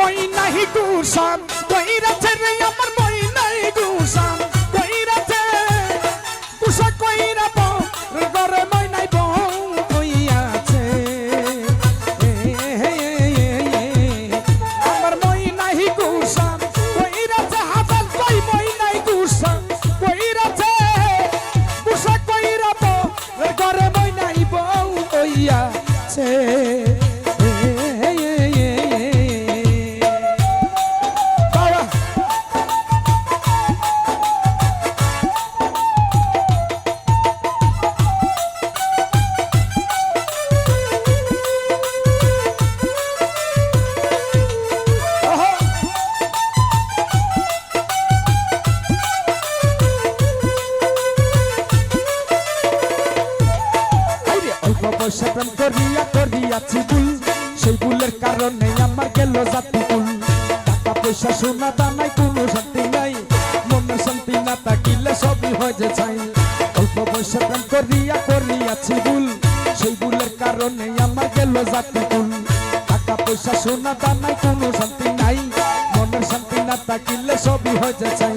বই নাহি কুসম কইরাছে বসে প্রেম করিয়া করিয়াছি ভুল সেই ভুলের কারণে আমার গেল জাতি ভুল টাকা পয়সা, সোনা, দানাই কোনো শান্তি নাই। মনে শান্তি না থাকিলে সবই হয়ে যে চাই অল্প বসে প্রেম করিয়া করিয়াছি ভুল। সেই ভুলের কারণে আমার গেল জাতি ভুল টাকা পয়সা, সোনা, দানাই কোনো শান্তি নাই। মনের শান্তি না থাকিলে সবই হয়ে যে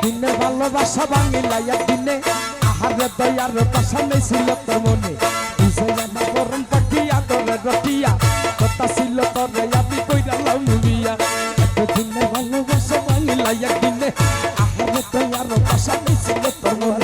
দিনে ভালোবাসা ভাঙিলাইয়া দিনে। আহারে দয়ার বাসা নেছিল তোর মনে। বুঝাইয়া না গরম পাটিয়া তোরে রটিয়া। কথা ছিল তোরে, আমি কইরা লাউ মুড়িয়া এত দিনে ভালোবাসা ভাঙিলাইয়া দিনে। আহারে দয়ার বাসা নেছিল তোর মনে।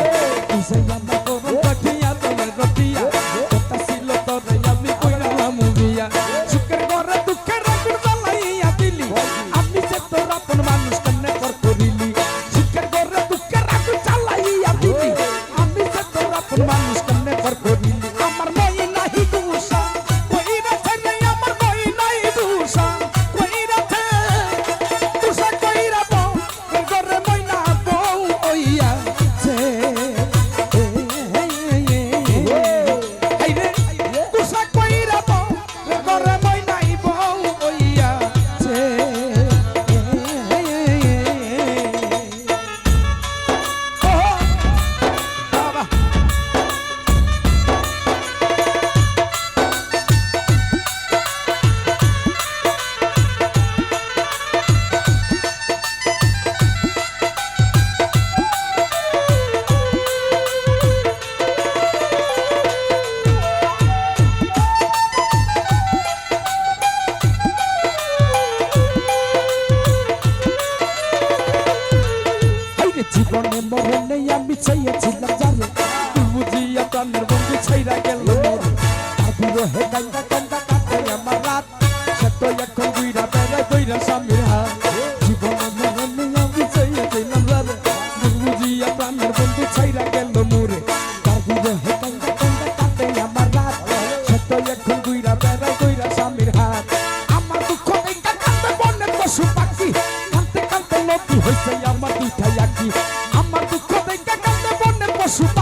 这一次 nosso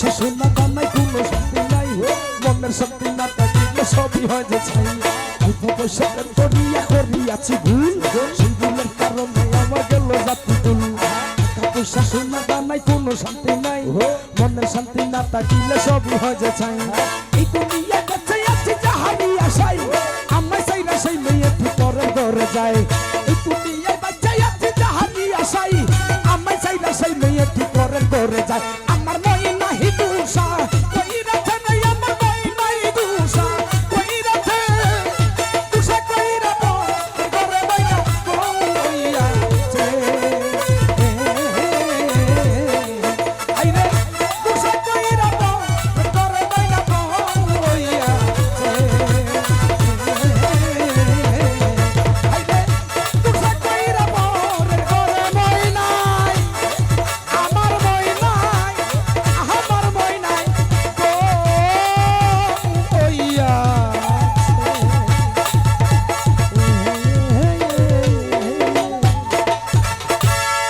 পয়সা সোনা দানাই কোনো শান্তি নাই মনের শান্তি না থাকিলে সবই হয় যে ছাই অল্প পয়সা করিয়া করিয়াছি ভুল সেই ভুলের কারণে আমার গেল জাতি তুল পয়সা সোনা দানাই কোনো শান্তি নাই মনের শান্তি না থাকিলে সবই হয় যে ছাই এই দুনিয়া কাছে আছি যাহারি আশাই আমায় সাইরা সেই সাইরা সেই মেয়ে ভিতরে ধরে যায়